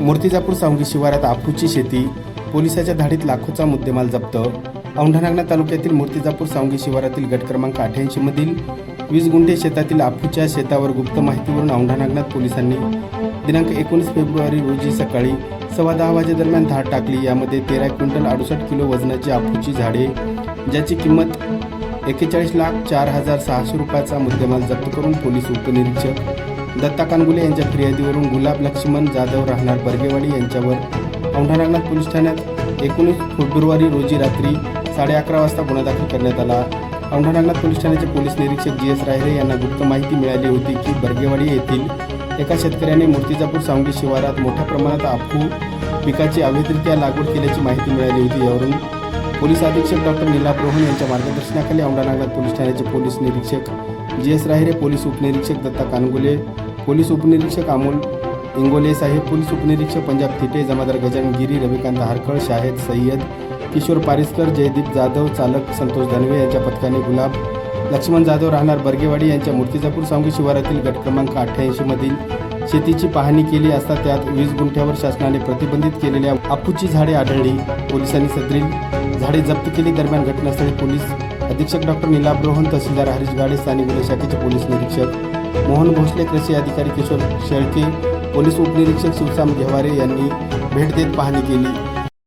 मूर्तिजापूर सावंगी शिवारात आफूची शेती पोलिसाच्या धाडीत लाखोचा मुद्देमाल जप्त. औंढानागणा तालुक्यातील मूर्तिजापूर सावंगी शिवारातील गट क्रमांक अठ्याऐंशी मधील वीस गुंठे शेतातील आफूच्या शेतावर गुप्त माहितीवरून औंढानागनाथ पोलिसांनी दिनांक एकोणीस फेब्रुवारी रोजी सकाळी सव्वा दहा वाजेदरम्यान धाड टाकली. यामध्ये तेरा क्विंटल अडुसष्ट किलो वजनाची आफूची झाडे ज्याची किंमत एक्केचाळीस लाख चार हजार सहाशे रुपयाचा मुद्देमाल जप्त करून पोलीस उपनिरीक्षक दत्ता कानगुले यांच्या फिर्यादीवरून गुलाब लक्ष्मण जाधव राहणार बर्गेवाडी यांच्यावर औंढा नागनाथ पोलीस ठाण्यात एकोणीस फेब्रुवारी रोजी रात्री साडे अकरा वाजता गुन्हा दाखल करण्यात आला. औंढा नागनाथ पोलीस ठाण्याचे पोलीस निरीक्षक जी एस रायरे यांना गुप्त माहिती मिळाली होती की बर्गेवाडी येथील एका शेतकऱ्याने मूर्तिजापूर सावंगी शिवारात मोठ्या प्रमाणात आफू पिकाची अवैधरित्या लागवड केल्याची माहिती मिळाली होती. यावरून पोलीस अधीक्षक डॉक्टर नीला रोहन यांच्या मार्गदर्शनाखाली औंढा पोलीस ठाण्याचे पोलीस निरीक्षक जी एस राहिरे पोलीस उपनिरीक्षक दत्ता कानगुले पोलीस उपनिरीक्षक अमोल इंगोले साहेब पोलीस उपनिरीक्षक पंजाब थिटे जमादार गजान गिरी रविकांत हारकळ शाहेद सय्यद किशोर पारिस्कर जयदीप जाधव चालक संतोष दानवे यांच्या पथकाने गुलाब लक्ष्मण जाधव राहणार बर्गेवाडी यांच्या मूर्तिजापूर सांगू शिवारातील गट क्रमांक अठ्ठ्याऐंशीमधील शेतीची पाहणी केली असता त्यात वीस गुंठ्यावर शासनाने प्रतिबंधित केलेल्या आपूची झाडे आढळली पोलिसांनी सदरील झाडे जप्त केली. दरम्यान घटनास्थळी पोलीस अधीक्षक डॉक्टर निलाब रोहन तहसीलदार हरीश गाडे स्थानिक गुन्हे शाखेचे पोलीस निरीक्षक मोहन भोसले कृषी अधिकारी किशोर शेळके पोलीस उपनिरीक्षक शिवसाम घेवारे यांनी भेट देत पाहणी केली.